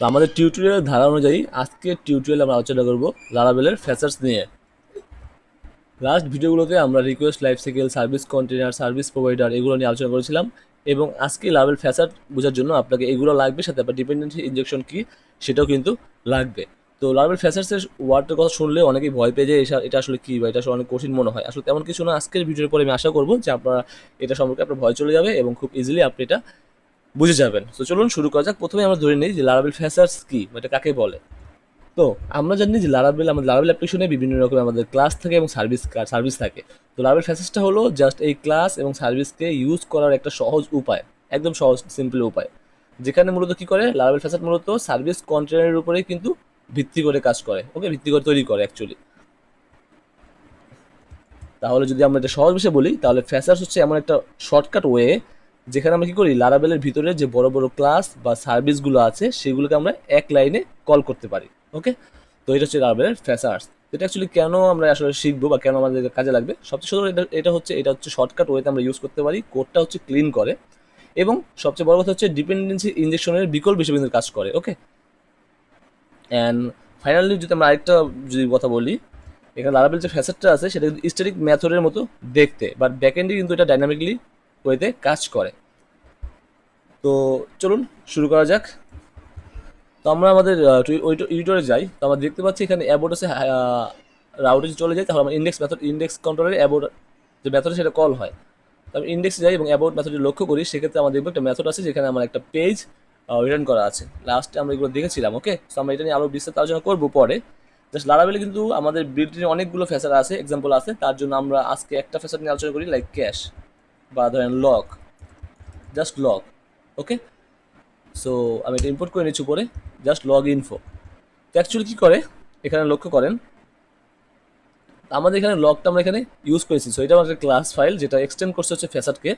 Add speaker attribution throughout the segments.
Speaker 1: তো আমাদের টিউটোরিয়ালের ধারা অনুযায়ী আজকের টিউটোরিয়াল আমরা আলোচনা করব লারাবেলের ফ্যাচার্স নিয়ে। লাস্ট ভিডিওগুলোতে আমরা request life cycle service container service provider এগুলো নিয়ে আলোচনা করেছিলাম এবং আজকে লারাবেল ফ্যাচার বোঝার জন্য আপনাকে এগুলো লাগবে, সাথে আপনার ডিপেন্ডেন্সি ইনজেকশন কী সেটাও কিন্তু লাগবে। তো লারাবেল ফ্যাচার্সের ওয়ার্ডটার কথা শুনলে অনেকেই ভয় পেয়ে যায় এটা আসলে কী বা এটা আসলে অনেক কঠিন মনে হয়? আসলে তেমন কিছু না। আজকের ভিডিওর পরে আমি আশা করব যে আপনারা এটা সম্পর্কে আপনার ভয় চলে যাবে এবং খুব ইজিলি আপনি এটা বুঝে যাবেন। তো চলুন শুরু করা যাক। প্রথমে আমরা ধরে নিই যে লারাবেল ফ্যাচার্স কি এটা কাকে বলে। তো আমরা জানি যে লারাবেল আমাদের লারাবেল অ্যাপ্লিকেশনে বিভিন্ন রকম আমাদের ক্লাস থাকে এবং সার্ভিস সার্ভিস থাকে। তো লারাবেল ফ্যাসেসটা হলো জাস্ট এই ক্লাস এবং সার্ভিসকে ইউজ করার একটা সহজ উপায়, একদম সহজ সিম্পল উপায়। যেখানে মূলত কি করে? লারাবেল ফ্যাসেট মূলত সার্ভিস কন্টেনারের উপরেই কিন্তু ভিত্তি করে কাজ করে। ওকে ভিত্তি করে তৈরি করে অ্যাকচুয়ালি তাহলে যদি আমরা এটা সহজ বিষয়ে বলি, তাহলে ফ্যাসার্স হচ্ছে এমন একটা শর্টকাট ওয়ে যেখানে আমরা কি করি? লারাবেলের ভিতরে যে বড় বড় ক্লাস বা সার্ভিসগুলো আছে, সেগুলোকে আমরা এক লাইনে কল করতে পারি। ওকে তো এটা হচ্ছে লারাবেলের ফ্যাসার্স এটা অ্যাকচুয়ালি কেন আমরা আসলে শিখব বা কেন আমাদের কাজে লাগবে? সবচেয়ে সুন্দর এটা এটা হচ্ছে এটা হচ্ছে শর্টকাট ওয়েতে আমরা ইউজ করতে পারি। কোডটা হচ্ছে ক্লিন করে। এবং সবচেয়ে বড় কথা হচ্ছে ডিপেন্ডেন্সি ইঞ্জেকশনের বিকল্প হিসেবে কাজ করে। ওকে অ্যান্ড ফাইনালি যদি আমরা আরেকটা যদি কথা বলি, এখানে লারাবেল যে ফ্যাসেটটা আছে, সেটা কিন্তু স্ট্যাটিক মেথডের মতো দেখতে। বাট ব্যাকএন্ডে কিন্তু এটা ডাইনামিকলি ওয়েতে কাজ করে। তো চলুন, শুরু করা যাক। তো আমরা আমাদের ইউটিউবে যাই। তো আমরা দেখতে পাচ্ছি এখানে অ্যাবোর্ড আছে রাউটে চলে যাই তাহলে আমার ইন্ডেক্স মেথড ইন্ডেক্স কন্ট্রোলের অ্যাবোর্ড যে মেথড সেটা কল হয়। তো আমি ইন্ডেক্সে যাই এবং অ্যাবোর্ড মেথডটি লক্ষ্য করি। সেক্ষেত্রে আমরা দেখব একটা মেথড আছে যেখানে আমার একটা পেজ রিটার্ন করা আছে। লাস্টে আমরা এগুলো দেখেছিলাম ওকে তো আমরা এটা নিয়ে আরও বিস্তারিত আলোচনা করব পরে। জাস্ট লারাবেলে কিন্তু আমাদের বিল্ডিং অনেকগুলো ফেসার আছে এক্সাম্পল আছে। তার জন্য আমরা আজকে একটা ফেসার নিয়ে আলোচনা করি লাইক ক্যাশ বা ধরেন log just log okay so আমি এটা ইম্পোর্ট করে নিচ্ছি উপরে জাস্ট লগ ইনফো তো অ্যাকচুয়ালি কী করে? এখানে লক্ষ্য করেন, আমাদের এখানে লকটা আমরা এখানে ইউজ করেছি। সো এটা আমাদের ক্লাস ফাইল যেটা এক্সটেন্ড করছে হচ্ছে ফ্যাসারকে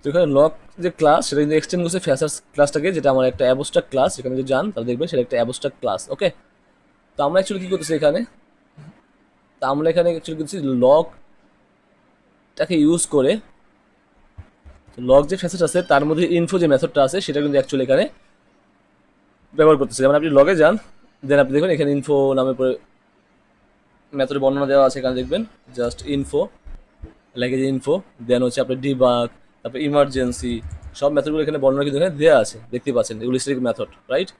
Speaker 1: তো এখানে লক যে ক্লাস সেটা কিন্তু এক্সটেন্ড করছে ফ্যাসার ক্লাসটাকে যেটা আমার একটা অ্যাবোস্টাক ক্লাস এখানে যদি যান, তাহলে দেখবেন সেটা একটা অ্যাবোস্টাক ক্লাস ওকে তো আমরা অ্যাকচুয়ালি কী করতেছি এখানে? তা আমরা এখানে অ্যাকচুয়ালি করছি লকটাকে ইউজ করে লগ যে ফ্যাসেট আছে, তার মধ্যে ইনফো যে মেথডটা আছে, সেটা কিন্তু অ্যাকচুয়ালি এখানে ব্যবহার করতেছে। যেমন আপনি লগে যান দেন আপনি দেখবেন এখানে ইনফো নামে পরে মেথডের বর্ণনা দেওয়া আছে, এখানে দেখবেন just info language info then হচ্ছে আপনার ডিবাগ তারপর ইমার্জেন্সি সব মেথডগুলো এখানে বর্ণনা কিন্তু এখানে দেওয়া আছে, দেখতে পাচ্ছেন এগুলো স্ট্রিক মেথড রাইট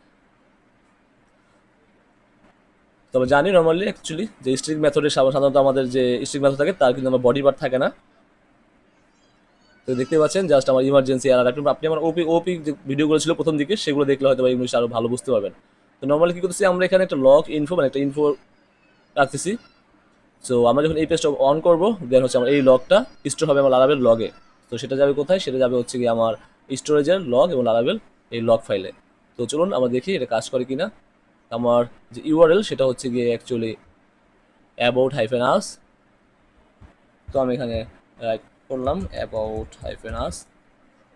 Speaker 1: তবে জানি নর্মালি অ্যাকচুয়ালি যে স্ট্রিক মেথডের সাধারণত আমাদের যে স্ট্রিক মেথড থাকে, তার কিন্তু আমার বডি পার্ট থাকে না। তো দেখতে পাচ্ছেন জাস্ট আমার ইমার্জেন্সি আর আপনি আপনি আমার ওপি ওপি যে ভিডিওগুলো ছিল প্রথম দিকে, সেগুলো দেখলে হয়তো বা ইংলিশ আরও ভালো বুঝতে পারবেন। তো নর্মালি কী করতেছি, আমরা এখানে একটা লক ইনফো মানে একটা ইনফো রাখতেছি। সো আমরা যখন এই পেজটা অন করব দেন হচ্ছে আমার এই লকটা স্টোর হবে আমার লারাবেল লগে তো সেটা যাবে কোথায়? সেটা যাবে হচ্ছে কি আমার স্টোরেজের লগ এবং লারাবেল এই লগ ফাইলে তো চলুন, আমরা দেখি এটা কাজ করে কিনা। আমার যে ইউআরএল সেটা হচ্ছে গিয়ে অ্যাকচুয়ালি অ্যাবাউট হাইফেন আস তো আমি এখানে রাইট করলাম অ্যাবাউট হাইফেন আস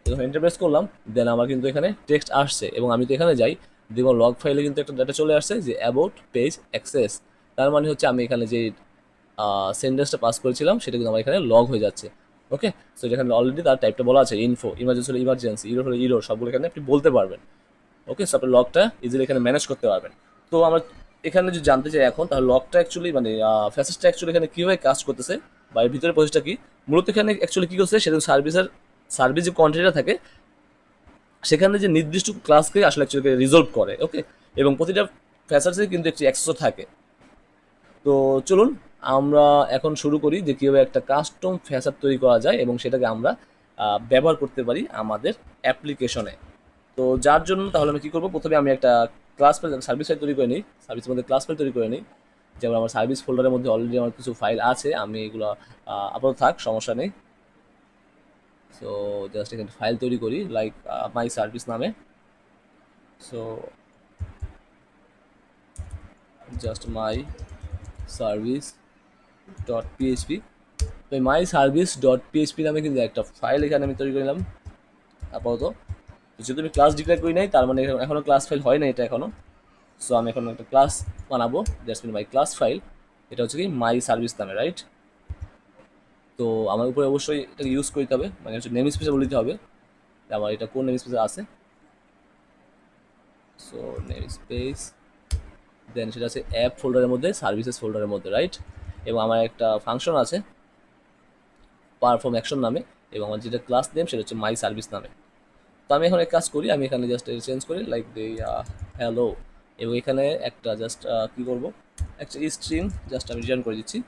Speaker 1: যখন এন্টারপ্রেস করলাম দেন আমার কিন্তু এখানে টেক্সট আসছে এবং আমি তো এখানে যাই দেখব লগ ফাইলে কিন্তু একটা ডাটা চলে আসছে যে অ্যাবাউট পেজ অ্যাক্সেস তার মানে হচ্ছে আমি এখানে যে সেন্টেন্সটা পাস করেছিলাম, সেটা কিন্তু আমার এখানে লগ হয়ে যাচ্ছে ওকে সো এখানে অলরেডি তার টাইপটা বলা আছে ইনফো ইমার্জেন্সি হলে ইমার্জেন্সি ইরো হলে ইরো সবগুলো এখানে আপনি বলতে পারবেন ওকে সো আপনি লগটা ইজিলি এখানে ম্যানেজ করতে পারবেন। তো আমরা এখানে যদি জানতে চাই এখন, তাহলে লগটা অ্যাকচুয়ালি মানে ফ্যাসেসটা অ্যাকচুয়ালি এখানে কীভাবে কাজ করতেছে বা এর ভিতরে প্রসেসটা কি? মূলত এখানে অ্যাকচুয়ালি কী করছে? সেটা সার্ভিসের সার্ভিস যে কোয়ান্টিটিটা থাকে, সেখানে যে নির্দিষ্ট ক্লাসকে আসলে অ্যাকচুয়ালি রিজলভ করে ওকে এবং প্রতিটা ফ্যাসার্সে কিন্তু একটি অ্যাক্সেসও থাকে। তো চলুন, আমরা এখন শুরু করি যে কীভাবে একটা কাস্টম ফ্যাসার তৈরি করা যায় এবং সেটাকে আমরা ব্যবহার করতে পারি আমাদের অ্যাপ্লিকেশনে তো যার জন্য তাহলে আমি কী করব? প্রথমে আমি একটা ক্লাস সার্ভিস ফাইল তৈরি করে নিই। সার্ভিসের মধ্যে ক্লাস ফাইল তৈরি করে নিই। যেমন আমার সার্ভিস ফোল্ডারের মধ্যে অলরেডি আমার কিছু ফাইল আছে, আমি এগুলো আপাতত থাক, সমস্যা নেই। সো জাস্ট এখানে ফাইল তৈরি করি লাইক মাই সার্ভিস নামে। So just my service dot PHP তো মাই সার্ভিস ডট পিএইচপি নামে কিন্তু একটা ফাইল এখানে আমি তৈরি করলাম আপাতত। যেহেতু আমি ক্লাস ডিক্লেয়ার করি নাই, তার মানে এখন- এখনও ক্লাস ফাইল হয় না এটা এখনও। সো আমি এখন একটা ক্লাস বানাবো that's mean my class file এটা হচ্ছে কি মাই সার্ভিস নামে রাইট তো আমার উপরে অবশ্যই এটাকে ইউজ করতে হবে মানে হচ্ছে নেম স্পেসে বলে দিতে হবে। আমার এটা কোন নেম স্পেসে আছে? সো নেম স্পেস দেন সেটা আছে অ্যাপ ফোল্ডারের মধ্যে সার্ভিসেস ফোল্ডারের মধ্যে রাইট এবং আমার একটা ফাংশন আছে পারফর্ম অ্যাকশন নামে, এবং আমার যেটা ক্লাস নেম সেটা হচ্ছে মাই সার্ভিস নামে। তো আমি এখন এক কাজ করি, আমি এখানে জাস্ট চেঞ্জ করি লাইক দে হ্যালো এবং এখানে একটা জাস্ট কী করব একটা স্ট্রিং জাস্ট আমি রিটার্ন করে দিচ্ছি।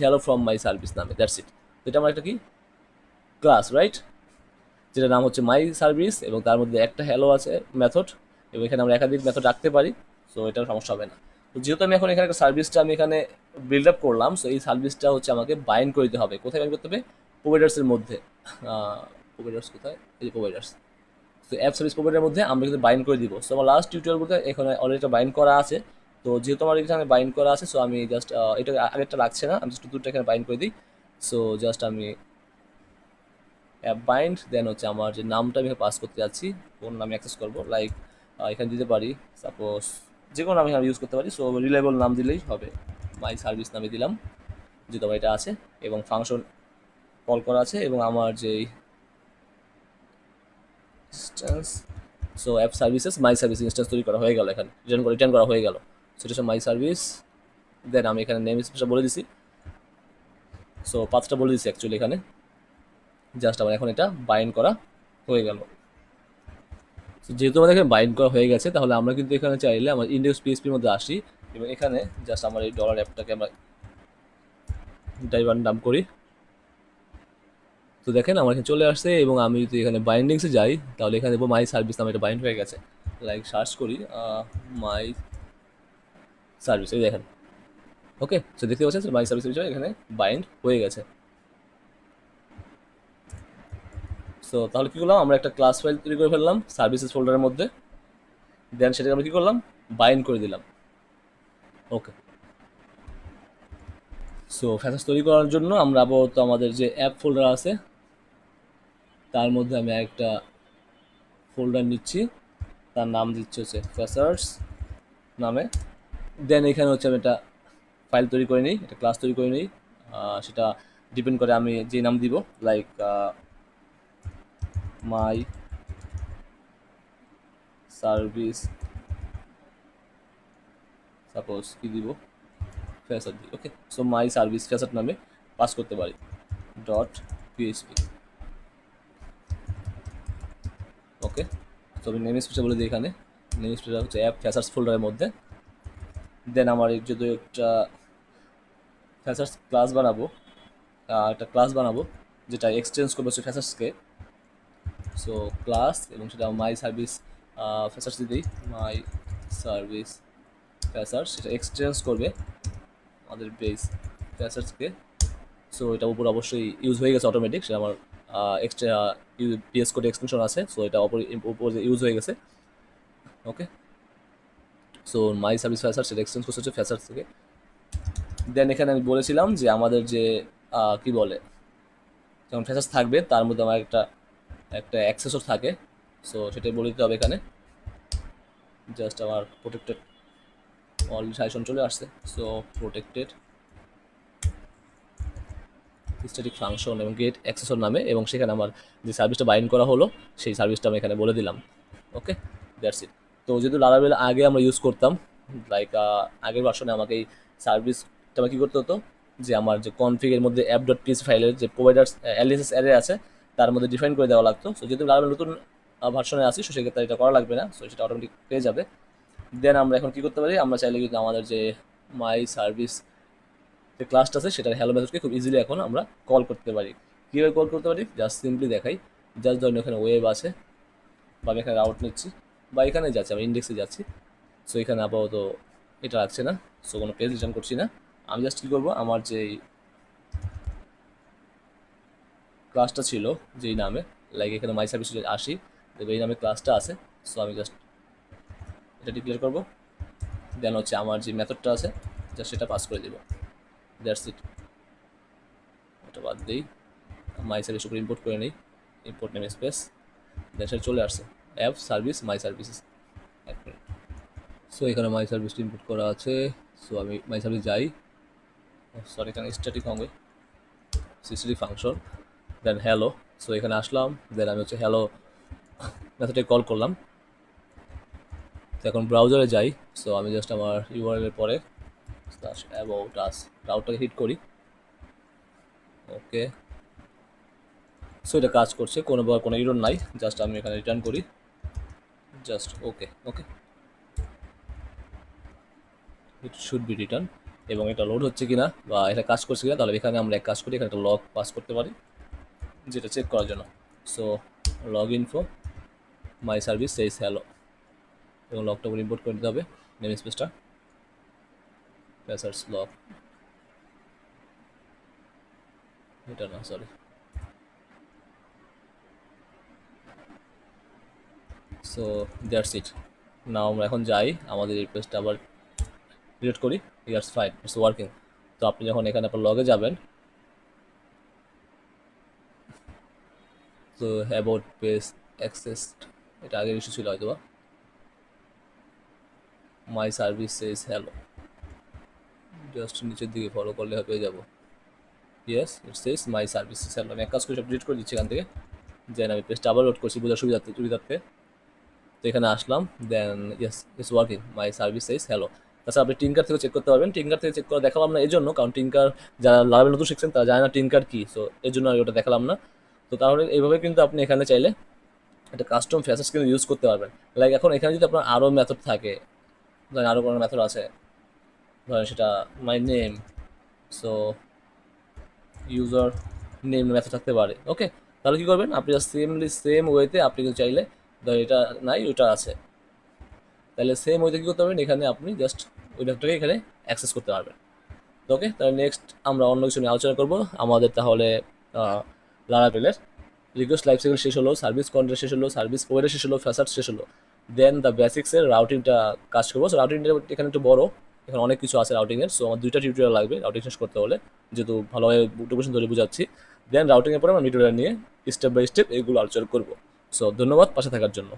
Speaker 1: হ্যালো ফ্রম মাই সার্ভিস নামে দ্যাটস ইট এটা আমার একটা কি? ক্লাস রাইট যেটার নাম হচ্ছে মাই সার্ভিস এবং তার মধ্যে একটা হ্যালো আছে মেথড এবং এখানে আমরা একাধিক মেথড রাখতে পারি সো এটার সমস্যা হবে না। তো যেহেতু আমি এখন এখানে একটা সার্ভিসটা আমি এখানে বিল্ড আপ করলাম সো এই সার্ভিসটা হচ্ছে আমাকে বাইন্ড করে দিতে হবে। কোথায় বাইন্ড করতে হবে? প্রোভাইডার্সের মধ্যে। প্রোভাইডার্স কোথায়? এই যে প্রোভাইডার্স তো অ্যাপ সার্ভিস প্রোভাইডারের মধ্যে আমরা কিন্তু বাইন্ড করে দিব। সো আমার লাস্ট টিউটোরিয়াল বলতে এখানে অলরেডি বাইন্ড করা আছে। তো যেহেতু আমার এখানে বাইন্ড করা আছে সো আমি জাস্ট এটা আগেরটা লাগছে না, আমি জাস্ট দুটো এখানে বাইন্ড করে দিই। সো জাস্ট আমি অ্যাপ বাইন্ড দেন হচ্ছে আমার যে নামটা আমি পাস করতে যাচ্ছি, কোন নামে অ্যাক্সেস করব লাইক এখানে দিতে পারি সাপোজ যে কোনো নাম এখানে ইউজ করতে পারি সো রিলেবল নাম দিলেই হবে। মাই সার্ভিস নামে দিলাম, যেহেতু আমার এটা আছে, এবং ফাংশন কল করা আছে, এবং আমার যেই instance so app services my service instance তৈরি করা হয়ে গেল এখানে রিটার্ন রিটার্ন করা হয়ে গেল। সেটা মাই সার্ভিস দেন আমি এখানে নেম স্পেসটা বলে দিছি। সো পাঁচটা বলে দিছি অ্যাকচুয়ালি এখানে। জাস্ট আমার এখন এটা বাইন্ড করা হয়ে গেল। So, যেহেতু আমাদের এখানে বাইন্ড করা হয়ে গেছে তাহলে আমরা কিন্তু এখানে চাইলে আমার ইন্ডেক্স পিএসপির মধ্যে আসি। এবং এখানে জাস্ট আমার এই ডলার অ্যাপটাকে আমরা ড্রাইভার নাম করি। তো দেখেন, আমার এখানে চলে আসছে এবং আমি যদি এখানে বাইন্ডিংসে যাই, তাহলে এখানে দেখব মাই সার্ভিস নামে এটা বাইন্ড হয়ে গেছে। লাইক সার্চ করি মাই সার্ভিস এই দেখেন। ওকে সো দেখতে পাচ্ছেন মাই সার্ভিস বিষয়ে এখানে বাইন্ড হয়ে গেছে। সো তাহলে কী করলাম? আমরা একটা ক্লাস ফাইল তৈরি করে ফেললাম সার্ভিসেস ফোল্ডারের মধ্যে। দেন সেটাকে আমরা কী করলাম? বাইন্ড করে দিলাম। ওকে সো ফ্যাসাস তৈরি করার জন্য আমরা আপাতত আমাদের যে অ্যাপ ফোল্ডার আছে তার মধ্যে আমি একটা ফোল্ডার নিচ্ছি। তার নাম দিচ্ছে হচ্ছে ফ্যাসার্স নামে। দেন এখানে হচ্ছে আমি একটা ফাইল তৈরি করে নিই, একটা ক্লাস তৈরি করে নিই। সেটা ডিপেন্ড করে আমি যে নাম দিব লাইক মাই সার্ভিস সাপোজ কি দিব? ফেসার দিই ওকে সো মাই সার্ভিস ফেসার নামে পাস করতে পারি। ডট পিএইচপি ওকে তো আমি নেম স্পেসটা বলে দিই এখানে। নেম স্পেসটা হচ্ছে অ্যাপ ফেসার্স ফোল্ডারের মধ্যে। দেন আমার যদি একটা ফেসার্স ক্লাস বানাবো। একটা ক্লাস বানাবো, যেটা এক্সচেঞ্জ করবে হচ্ছে ফেসার্সকে সো ক্লাস এবং সেটা মাই সার্ভিস ফেসার্স দিই। মাই সার্ভিস ফেসার্স সেটা এক্সচেঞ্জ করবে আমাদের বেস ফেসার্সকে সো এটা উপর অবশ্যই ইউজ হয়ে গেছে অটোমেটিক সেটা আমার এক্সট্রা পিএস কোড এক্সটেনশন আছে সো এটা উপর ইউজ হয়ে গেছে। ওকে সো মাই সার্ভিস ফেসার সেটা এক্সচেঞ্জ করছে হচ্ছে ফেসার্স থেকে। দেন এখানে আমি বলেছিলাম যে আমাদের যে কি বলে যেমন ফেসার্স থাকবে, তার মধ্যে আমার একটা একটা অ্যাক্সেসর থাকে। সো সেটাই বলে দিতে হবে এখানে। জাস্ট আমার প্রোটেক্টেড অলরেডি সাজেশন চলে আসছে। সো প্রোটেক্টেড স্ট্যাটিক ফাংশন এবং গেট অ্যাক্সেসর নামে এবং সেখানে আমার যে সার্ভিসটা বাইন করা হলো, সেই সার্ভিসটা আমি এখানে বলে দিলাম। ওকে দ্যাটস ইট তো যেহেতু লারাবেল আগে আমরা ইউজ করতাম লাইক আগের ভার্সনে আমাকে এই সার্ভিসটা আমার কী করতে হতো? যে আমার যে কনফিগের মধ্যে অ্যাপ ডট পিএস ফাইলের যে প্রোভাইডার্স এলএসএস অ্যারে আছে, তার মধ্যে ডিফাইন করে দেওয়া লাগতো। সো যেহেতু লারাবেল নতুন ভার্সনে আসি সো সেক্ষেত্রে এটা করা লাগবে না। সো সেটা অটোমেটিক পেয়ে যাবে। দেন আমরা এখন কী করতে পারি? আমরা চাইলে কিন্তু আমাদের যে মাই সার্ভিস যে ক্লাসটা আছে, সেটার হ্যালো মেথডকে খুব ইজিলি এখন আমরা কল করতে পারি। কীভাবে কল করতে পারি? জাস্ট সিম্পলি দেখাই। জাস্ট ধরুন এখানে ওয়েব আছে। বা আমি এখানে রাউট নিচ্ছি। বা এখানে যাচ্ছি, আমি ইন্ডেক্সে যাচ্ছি। সো এখানে আপাতত এটা রাখছে না। সো কোনো পেজ রিটার্ন করছি না। আমি জাস্ট কী করব? আমার যেই ক্লাসটা ছিল, যেই নামে লাইক এখানে মাই সার্ভিস আসি দেখবে এই নামে ক্লাসটা আছে। সো আমি জাস্ট এটা ডিক্লেয়ার করব। দেন হচ্ছে আমার যে মেথডটা আছে জাস্ট সেটা পাস করে দেবো। দ্যাটস ইট ওটা বাদ দিই মাই সার্ভিস উপরে ইম্পোর্ট করে নিই। ইম্পোর্ট নেম স্পেস সেটা চলে আসছে। অ্যাপ সার্ভিস মাই সার্ভিসেস এক মিনিট সো এখানে মাই সার্ভিসটা ইম্পোর্ট করা আছে। সো আমি মাই সার্ভিস যাই। সরি এখানে স্ট্যাটিক হবে CCD function then hello so এখানে আসলাম। দেন আমি হচ্ছে হ্যালো মেথডে কল করলাম। তো এখন ব্রাউজারে যাই। সো আমি জাস্ট আমার ইউআরএল পরে স্ল্যাশ অ্যাবাউট আস রাউটটাকে হিট করি। ওকে। সো এটা কাজ করছে। কোনো বার কোনো ইরোর নাই। জাস্ট আমি এখানে রিটার্ন করি। Just okay okay it should be return এবং এটা লোড হচ্ছে কিনা বা এটা কাজ করছে কিনা, তাহলে এখানে আমরা এক কাজ করি। এখানে একটা লগ পাস করতে পারি, যেটা চেক করার জন্য। So log info my service says hello এবং লকটা ইম্পোর্ট করে দিতে হবে নেম স্পেসটা প্যাসার্স লক এটা না sorry so that's it now আমরা এখন যাই, আমাদের পেজটা আবার ডিলিট করি। ইয়ার্স ফাইন ইটস ওয়ার্কিং তো আপনি যখন এখানে আপনার লগে যাবেন, তো অ্যাবাউট পেজ অ্যাক্সেস এটা আগের ইস্যু ছিল হয়তো বা my service says hello just নিচের দিকে ফলো করলে পেয়ে যাব। Yes it says my service hello আমি এক কাজ করে, সব ডিলিট করে দিচ্ছি এখান থেকে। দেন আমি পেজটা আবার লোড করছি বোঝার সুবিধার্থে সুবিধার্থে। তো এখানে আসলাম then yes it's working my service says hello তাছাড়া আপনি টিঙ্কার থেকে চেক করতে পারবেন। টিঙ্কার থেকে চেক করে দেখালাম না এই জন্য কারণ টিঙ্কার যারা লাভের নতুন শিখছেন, তারা জানে না টিঙ্কার কী। সো এর জন্য আমি ওটা দেখালাম না। তো তাহলে এইভাবে কিন্তু আপনি এখানে চাইলে একটা কাস্টম ফেসাস কিন্তু ইউজ করতে পারবেন। লাইক এখন এখানে যদি আপনার আরও মেথড থাকে আরও কোনো মেথড আছে ধরেন সেটা my name so user name method থাকতে পারে ওকে তাহলে কী করবেন? আপনি সেমলি সেম ওয়েতে আপনি কিন্তু চাইলে ধরেন এটা নাই, ওইটা আছে। তাহলে সেম ওয়েতে কী করতে পারবেন? এখানে আপনি জাস্ট ওই মেথডটাকে এখানে অ্যাক্সেস করতে পারবেন ওকে তাহলে নেক্সট আমরা অন্য কিছু নিয়ে আলোচনা করব। আমাদের তাহলে লারাপেলের রিকোয়েস্ট লাইফ সাইকেল শেষ হলো সার্ভিস কন্ট্রাক্ট শেষ হলো সার্ভিস প্রোভাইডার শেষ হলো ফ্যাসাড শেষ হলো। দেন দ্য বেসিক্সের রাউটিংটা কাজ করব। সো রাউটিংটা এখানে একটু বড়। এখানে অনেক কিছু আছে রাউটিংয়ের সো আমার দুইটা টিউটোরিয়াল লাগবে রাউটিং শেষ করতে হলে, যেহেতু ভালোভাবে ডকুমেন্ট ধরে বুঝাচ্ছি। দেন রাউটিংয়ের পরে আমরা টিউটোরিয়াল নিয়ে স্টেপ বাই স্টেপ এগুলো আলোচনা করব। সো ধন্যবাদ, পাশে থাকার জন্য।